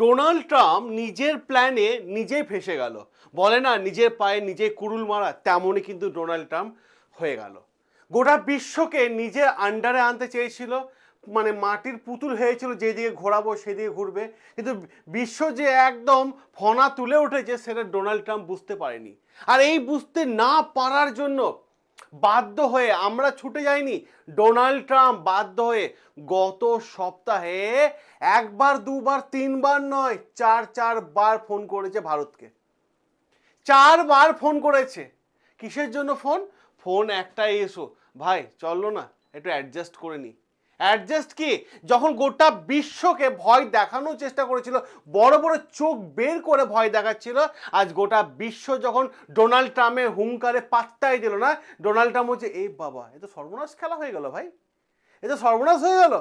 Donald Trump নিজের প্ল্যানে নিজেই ফেসে গেল। বলে না, নিজের পায়ে নিজে কুড়ুল মারা, তেমনই কিন্তু ডোনাল্ড ট্রাম্প হয়ে গেল। গোটা বিশ্বকে নিজের আন্ডারে আনতে চেয়েছিল মানে মাটির পুতুল হয়েছিল, যেদিকে ঘোরাবো সেদিকে ঘুরবে। কিন্তু বিশ্ব যে একদম ফনা তুলে উঠেছে, সেটা ডোনাল্ড ট্রাম্প বুঝতে পারেনি। আর এই বুঝতে না পারার জন্য বাধ্য হয়ে, আমরা ছুটে যাইনি। ডোনাল্ড ট্রাম্প বাধ্য হয়ে গত সপ্তাহে একবার, দুবার, তিনবার নয়, চার, চারবার ফোন করেছে ভারতকে। চারবার ফোন করেছে। কিসের জন্য ফোন? ফোন একটাই এসো। ভাই, চলল না, একটু অ্যাডজাস্ট করে নি। অ্যাডজাস্ট কি? যখন গোটা বিশ্বকে ভয় দেখানোর চেষ্টা করেছিল, বড় বড় চোখ বের করে ভয় দেখাচ্ছিল, আজ গোটা বিশ্ব যখন ডোনাল্ড ট্রাম্পের হুঙ্কারে পাত্তাই দিল না, ডোনাল্ড ট্রাম্প হচ্ছে এই বাবা, এ তো সর্বনাশ খেলা হয়ে গেল ভাই, এ তো সর্বনাশ হয়ে গেল,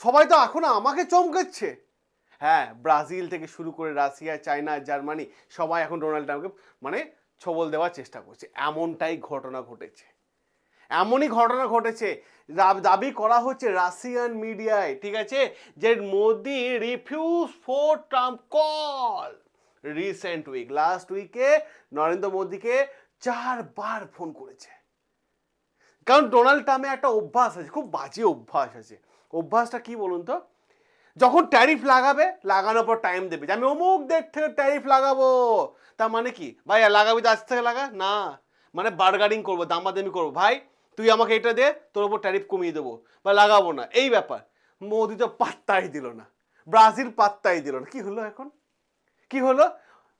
সবাই তো এখন আমাকে চমকাচ্ছে। হ্যাঁ ব্রাজিল থেকে শুরু করে রাশিয়া, চায়না, জার্মানি, সবাই এখন ডোনাল্ড ট্রাম্পকে মানে ছবল দেওয়ার চেষ্টা করছে। এমনটাই ঘটনা ঘটেছে। এমনই ঘটনা ঘটেছে। দাবি করা হচ্ছে রাশিয়ান মিডিয়ায়, ঠিক আছে? যে Modi refuse for Trump call recent week last উইকে নরেন্দ্র মোদিকে চারবার ফোন করেছে। কারণ ডোনাল্ড ট্রাম্পের একটা অভ্যাস আছে, খুব বাজে অভ্যাস আছে। অভ্যাসটা কি বলুন তো? যখন ট্যারিফ লাগাবে, লাগানোর পর টাইম দেবে যে আমি অমুক ডেট থেকে ট্যারিফ লাগাবো। তার মানে কি? ভাই, লাগাবি তো আজ থেকে লাগা? না। মানে বার্গারিং করব, দামাদামি করব। ভাই তুই আমাকে এটা দে, তোর ওপর ট্যারিফ কমিয়ে দেবো, বা লাগাবো না। এই ব্যাপার। মোদি তো পাত্তাই দিল না। ব্রাজিল পাত্তাই দিল না। কি হলো এখন? কি হলো?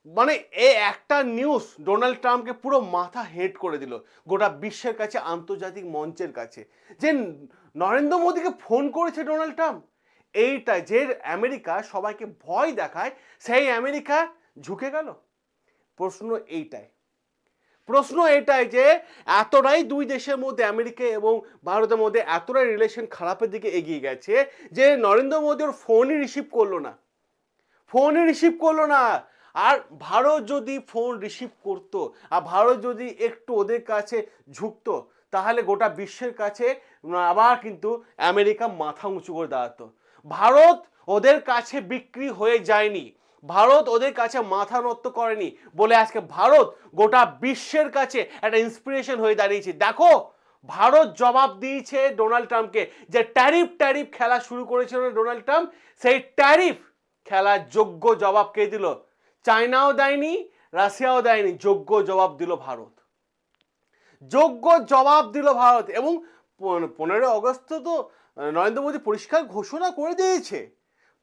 মানে এ একটা নিউজ ডোনাল্ড ট্রাম্পকে পুরো মাথা হেট করে দিল, গোটা বিশ্বের কাছে, আন্তর্জাতিক মঞ্চের কাছে। যে নরেন্দ্র মোদীকে ফোন করেছে ডোনাল্ড ট্রাম্প এইটা যে আমেরিকা সবাইকে ভয় দেখায়, সেই আমেরিকা ঝুঁকে গেল। প্রশ্ন এইটাই। প্রশ্ন এটাই যে এতটাই দুই দেশের মধ্যে, আমেরিকা এবং ভারতের মধ্যে এতটাই রিলেশন খারাপের দিকে এগিয়ে গেছে যে নরেন্দ্র মোদী ওর ফোনই রিসিভ করল না। ফোনই রিসিভ করল না। আর ভারত যদি ফোন রিসিভ করতো, আর ভারত যদি একটু ওদের কাছে ঝুঁকতো, তাহলে গোটা বিশ্বের কাছে আবার কিন্তু আমেরিকা মাথা উঁচু করে দাঁড়াতো। ভারত ওদের কাছে বিক্রি হয়ে যায়নি। ভারত ওদের কাছে মাথা নত করেনি বলে আজকে ভারত গোটা বিশ্বের কাছে একটা ইন্সপিরেশন হয়ে দাঁড়িয়েছে। দেখো, ভারত জবাব দিয়েছে ডোনাল্ড ট্রাম্পকে। যে ট্যারিফ ট্যারিফ খেলা শুরু করেছিল ডোনাল্ড ট্রাম্প, সেই ট্যারিফ খেলার যোগ্য জবাব কে দিল? চায়নাও দেয়নি, রাশিয়াও দেয়নি, যোগ্য জবাব দিল ভারত। যোগ্য জবাব দিল ভারত এবং পনেরোই অগস্ট তো, নরেন্দ্র মোদী পরিষ্কার ঘোষণা করে দিয়েছে।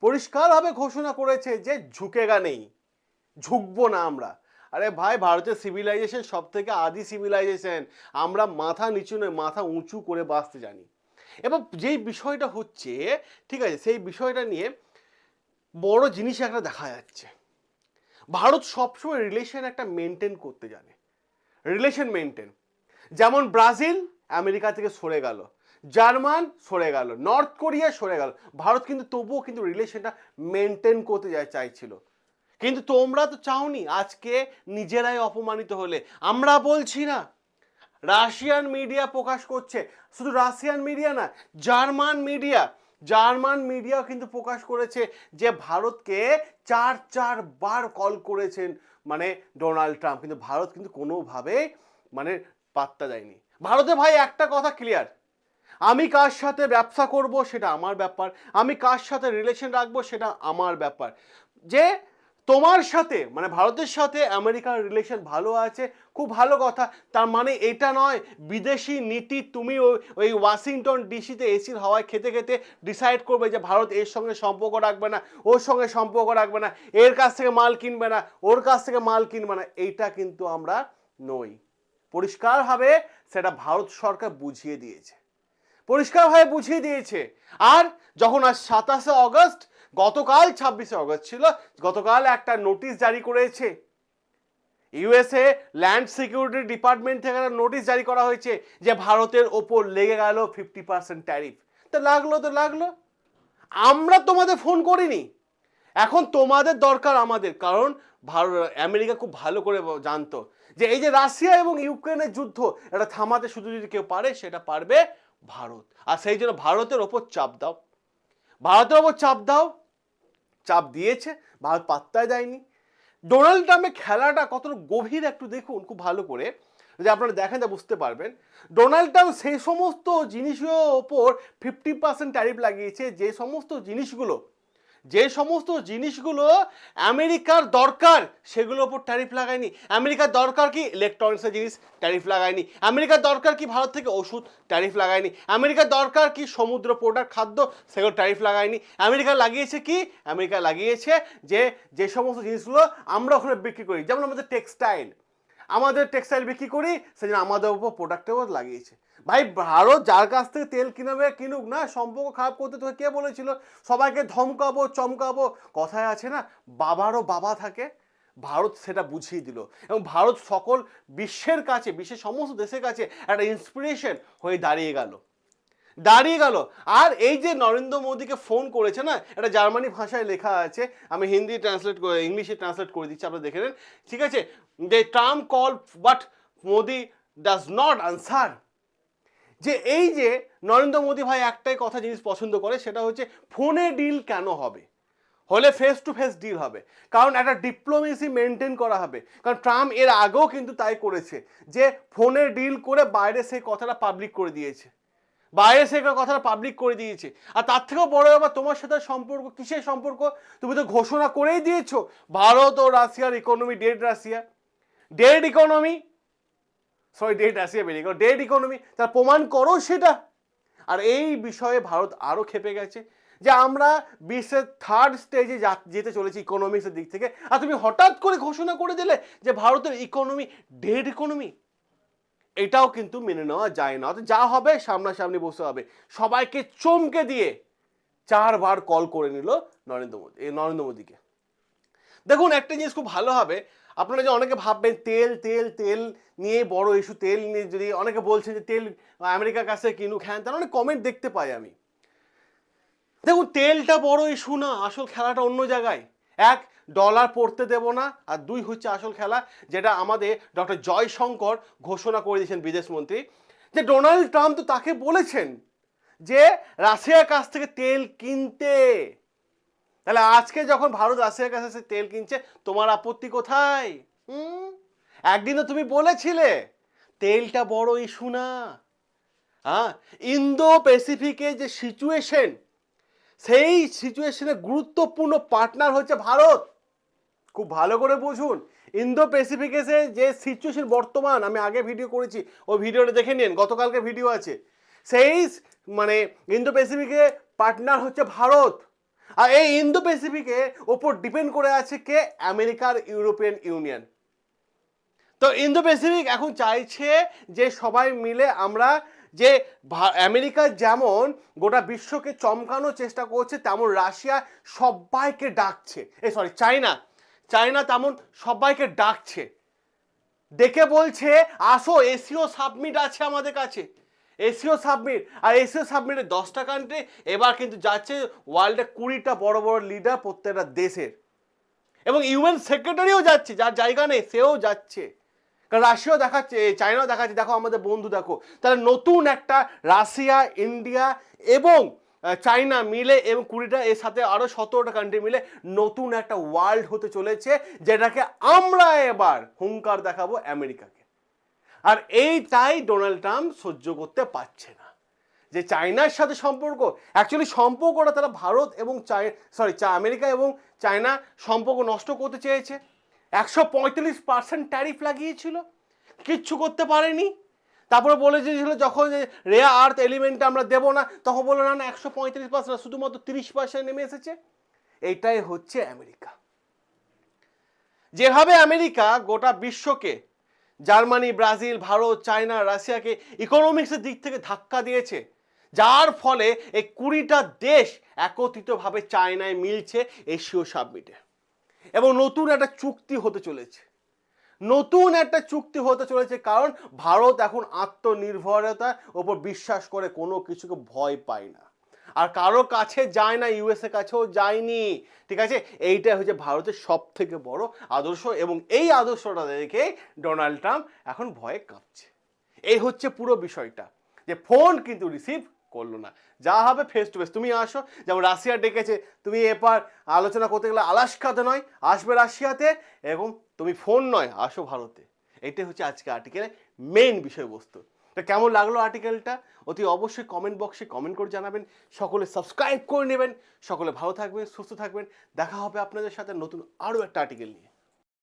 পরিষ্কারভাবে ঘোষণা করেছে যে ঝুঁকেগা নেই, ঝুঁকবো না আমরা। আরে ভাই, ভারতের সিভিলাইজেশন সব থেকে আদি সিভিলাইজেশন আমরা মাথা নিচু নয়, মাথা উঁচু করে বাঁচতে জানি। এবং যেই বিষয়টা হচ্ছে, ঠিক আছে, সেই বিষয়টা নিয়ে বড় জিনিস একটা দেখা যাচ্ছে। ভারত সবসময় রিলেশন একটা মেনটেন করতে জানে। রিলেশন মেনটেন যেমন ব্রাজিল আমেরিকা থেকে সরে গেল। জার্মান সরে গেল, নর্থ কোরিয়া সরে গেল। ভারত কিন্তু তবুও কিন্তু রিলেশনটা মেনটেন করতে যায় চাইছিল। কিন্তু তোমরা তো চাওনি আজকে নিজেরাই অপমানিত হলে। আমরা বলছি না, রাশিয়ান মিডিয়া প্রকাশ করছে। শুধু রাশিয়ান মিডিয়া না, জার্মান মিডিয়া জার্মান মিডিয়াও কিন্তু প্রকাশ করেছে যে ভারতকে চার চারবার কল করেছেন মানে ডোনাল্ড ট্রাম্প। কিন্তু ভারত কিন্তু কোনোভাবে মানে পাত্তা দেয়নি। ভারতে ভাই একটা কথা ক্লিয়ার আমি কার সাথে ব্যবসা করব সেটা আমার ব্যাপার। আমি কার সাথে রিলেশন রাখব সেটা আমার ব্যাপার। যে তোমার সাথে মানে ভারতের সাথে আমেরিকার রিলেশন ভালো আছে, খুব ভালো কথা। তার মানে এটা নয়, বিদেশি নীতি তুমি ওই- ওই ওয়াশিংটন ডিসিতে এসির হাওয়ায় খেতে খেতে ডিসাইড করবে যে ভারত এর সঙ্গে সম্পর্ক রাখবে না, ওর সঙ্গে সম্পর্ক রাখবে না, এর কাছ থেকে মাল কিনবে না, ওর কাছ থেকে মাল কিনবে না। এইটা কিন্তু আমরা নই। পরিষ্কারভাবে সেটা ভারত সরকার বুঝিয়ে দিয়েছে। পরিষ্কারভাবে বুঝিয়ে দিয়েছে। আর যখন আজ সাতাশে অগস্ট, গতকাল ছাব্বিশে অগস্ট ছিল, গতকাল একটা নোটিশ জারি করেছে। ইউএসএ ল্যান্ড সিকিউরিটি ডিপার্টমেন্ট থেকে একটা নোটিশ জারি করা হয়েছে যে ভারতের ওপর লেগে গেল ফিফটি পার্সেন্ট ট্যারিফ। তো লাগল তো লাগল। আমরা তোমাদের ফোন করিনি। এখন তোমাদের দরকার আমাদের, কারণ ভারত, আমেরিকা খুব ভালো করে জানতো যে এই যে রাশিয়া এবং ইউক্রেনের যুদ্ধ, এটা থামাতে শুধু যদি কেউ পারে, সেটা পারবে ভারত। আর সেই জন্য ভারতের ওপর চাপ দাও। ভারতের ওপর চাপ দাও। চাপ দিয়েছে। ভারত পাত্তায় দেয়নি। ডোনাল্ড ট্রাম্পের খেলাটা কতটা গভীর একটু দেখুন, খুব ভালো করে। যদি আপনারা দেখেন তা বুঝতে পারবেন। ডোনাল্ড ট্রাম্প সেই সমস্ত জিনিসের ওপর ফিফটি পার্সেন্ট ট্যারিফ লাগিয়েছে। যে সমস্ত জিনিসগুলো যে সমস্ত জিনিসগুলো আমেরিকার দরকার, সেগুলোর ওপর ট্যারিফ লাগায়নি। আমেরিকার দরকার কি ইলেকট্রনিক্সের জিনিস ট্যারিফ লাগায়নি? আমেরিকার দরকার কি ভারত থেকে ওষুধ ট্যারিফ লাগায়নি? আমেরিকার দরকার কি সমুদ্র প্রোডাক্ট খাদ্য, সেগুলো ট্যারিফ লাগায়নি? আমেরিকা লাগিয়েছে কি? আমেরিকা লাগিয়েছে যে যে সমস্ত জিনিসগুলো আমরা ওখানে বিক্রি করি। যেমন আমাদের টেক্সটাইল আমাদের টেক্সটাইল বিক্রি করি সেই জন্য আমাদের উপর প্রোডাক্টেও লাগিয়েছে। ভাই, ভারত যার কাছ থেকে তেল কিনবে কিনুক না, সম্পর্ক খারাপ করতে তোকে কে বলেছিল? সবাইকে ধমকাবো, চমকাবো, কথায় আছে না, বাবারও বাবা থাকে। ভারত সেটা বুঝিয়ে দিল। এবং ভারত সকল বিশ্বের কাছে, বিশ্বের সমস্ত দেশের কাছে একটা ইন্সপিরেশন হয়ে দাঁড়িয়ে গেল। দাঁড়িয়ে গেল। আর এই যে নরেন্দ্র মোদীকে ফোন করেছে না, এটা জার্মানি ভাষায় লেখা আছে। আমি হিন্দি ট্রান্সলেট করে, ইংলিশে ট্রান্সলেট করে দিচ্ছি, আপনারা দেখে নেন। ঠিক আছে? They Trump call but Modi does not answer যে এই যে নরেন্দ্র মোদী ভাই একটাই কথা জিনিস পছন্দ করে, সেটা হচ্ছে ফোনে ডিল কেন হবে? হলে ফেস টু ফেস ডিল হবে। কারণ একটা ডিপ্লোমেসি মেনটেন করা হবে। কারণ ট্রাম্প এর আগেও কিন্তু তাই করেছে, যে ফোনে ডিল করে বাইরে সেই কথাটা পাবলিক করে দিয়েছে। বাইরে সে কথাটা পাবলিক করে দিয়েছে। আর তার থেকেও বড় ব্যাপার, তোমার সাথে সম্পর্ক, কিসের সম্পর্ক? তুমি তো ঘোষণা করেই দিয়েছ, ভারত ও রাশিয়ার economy dead Russia. Dead economy sorry dead Russia বেরিয়ে গেল ডেড ইকোনমি তার প্রমাণ করো সেটা। আর এই বিষয়ে ভারত আরও খেপে গেছে যে আমরা বিশ্বের থার্ড স্টেজে যেতে চলেছি ইকোনমিক্সের দিক থেকে। আর তুমি হঠাৎ করে ঘোষণা করে দিলে যে ভারতের ইকোনমি ডেড ইকোনমি এটাও কিন্তু মেনে নেওয়া যায় না। যা হবে সামনাসামনি বসে হবে। সবাইকে চমকে দিয়ে চারবার কল করে নিল নরেন্দ্র মোদী এই নরেন্দ্র মোদীকে। দেখুন, একটা জিনিস খুব ভালো হবে। আপনারা যে অনেকে ভাববেন তেল তেল তেল নিয়ে বড় ইস্যু তেল নিয়ে যদি অনেকে বলছেন যে তেল আমেরিকার কাছে কিনুক হ্যান তার অনেক কমেন্ট দেখতে পাই আমি। দেখুন, তেলটা বড় ইস্যু না, আসল খেলাটা অন্য জায়গায়। এক ডলার পড়তে দেব না, আর দুই হচ্ছে আসল খেলা, যেটা আমাদের ডক্টর জয়শঙ্কর ঘোষণা করে দিয়েছেন বিদেশমন্ত্রী যে ডোনাল্ড ট্রাম্প তো তাকে বলেছেন যে রাশিয়ার কাছ থেকে তেল কিনতে। তাহলে আজকে যখন ভারত রাশিয়ার কাছে সে তেল কিনছে, তোমার আপত্তি কোথায়? হুম? একদিন তো তুমি বলেছিলে, তেলটা বড় ইস্যু না। হ্যাঁ? ইন্দো প্যাসিফিকে যে সিচুয়েশন সেই সিচুয়েশনে গুরুত্বপূর্ণ পার্টনার হচ্ছে ভারত। খুব ভালো করে বুঝুন ইন্দো প্যাসিফিকেসে যে সিচুয়েশন বর্তমান, আমি আগে ভিডিও করেছি ওই ভিডিওটা দেখে নিন, গতকালকে ভিডিও আছে। সেই মানে ইন্দো প্যাসিফিকে পার্টনার হচ্ছে ভারত। আর এই ইন্দো প্যাসিফিকে ওপর ডিপেন্ড করে আছে কে? আমেরিকার ইউরোপিয়ান ইউনিয়ন। তো ইন্দো প্যাসিফিক এখন চাইছে যে সবাই মিলে আমরা যে আমেরিকা যেমন গোটা বিশ্বকে চমকানোর চেষ্টা করছে, তেমন রাশিয়া সবাইকে ডাকছে। এ সরি চায়না। চায়না তেমন সবাইকে ডাকছে। ডেকে বলছে, আসো, এসিও সাবমিট আছে আমাদের কাছে। SEO submit. আর এসিও সাবমিটে দশটা কান্ট্রি এবার কিন্তু যাচ্ছে ওয়ার্ল্ডে কুড়িটা বড় বড় লিডার প্রত্যেকটা দেশের। এবং ইউএন সেক্রেটারিও যাচ্ছে, যার জায়গা নেই, সেও যাচ্ছে। কারণ রাশিয়াও দেখাচ্ছে চায়নাও দেখাচ্ছে, দেখো আমাদের বন্ধু দেখো। তাহলে নতুন একটা রাশিয়া, ইন্ডিয়া এবং চায়না মিলে এবং কুড়িটা, এর সাথে আরও সতেরোটা কান্ট্রি মিলে নতুন একটা ওয়ার্ল্ড হতে চলেছে, যেটাকে আমরা এবার হুঙ্কার দেখাবো আমেরিকাকে। আর এইটাই ডোনাল্ড ট্রাম্প সহ্য করতে পারছে না। যে চায়নার সাথে সম্পর্ক অ্যাকচুয়ালি সম্পর্কটা তারা ভারত এবং চাই সরি আমেরিকা এবং চায়না সম্পর্ক নষ্ট করতে চেয়েছে। একশো পঁয়তাল্লিশ পার্সেন্ট ট্যারিফ লাগিয়েছিল, কিচ্ছু করতে পারেনি। তারপরে বলে দিয়েছিল যখন রেয়া আর্থ এলিমেন্ট আমরা দেবো না, তখন বলল, না না, একশো পঁয়ত্রিশ পার্সেন্ট শুধুমাত্র তিরিশ পার্সেন্ট নেমে এসেছে। এইটাই হচ্ছে আমেরিকা। যেভাবে আমেরিকা গোটা বিশ্বকে জার্মানি, ব্রাজিল, ভারত, চায়না, রাশিয়াকে ইকোনমিক্সের দিক থেকে ধাক্কা দিয়েছে। যার ফলে এই কুড়িটা দেশ একত্রিতভাবে চায়নায় মিলছে এশীয় সাবমিটে। এবং নতুন একটা চুক্তি হতে চলেছে। নতুন একটা চুক্তি হতে চলেছে কারণ ভারত এখন আত্মনির্ভরতার ওপর বিশ্বাস করে কোনো কিছুকে ভয় পায় না। আর কারও কাছে যায় না ইউএসএ কাছেও যায়নি। ঠিক আছে? এইটাই হচ্ছে ভারতের সব থেকে বড় আদর্শ এবং এই আদর্শটা দেখে ডোনাল্ড ট্রাম্প এখন ভয়ে কাঁপছে। এই হচ্ছে পুরো বিষয়টা যে ফোন কিন্তু রিসিভ করল না। যা হবে ফেস টু ফেস তুমি আসো, যেমন রাশিয়া ডেকেছে, তুমি এবার আলোচনা করতে গেলে আলাস্কাতে নয়, আসবে রাশিয়াতে এবং তুমি ফোন নয়, আসো ভারতে। এটাই হচ্ছে আজকে আর্টিকেলের মেইন বিষয়বস্তু। তো কেমন লাগল আর্টিকেলটা অতি অবশ্যই কমেন্ট বক্সে কমেন্ট করে জানাবেন। সকলে সাবস্ক্রাইব করে নেবেন। সকলে ভালো থাকবেন, সুস্থ থাকবেন। দেখা হবে আপনাদের সাথে নতুন আরও একটা আর্টিকেল নিয়ে।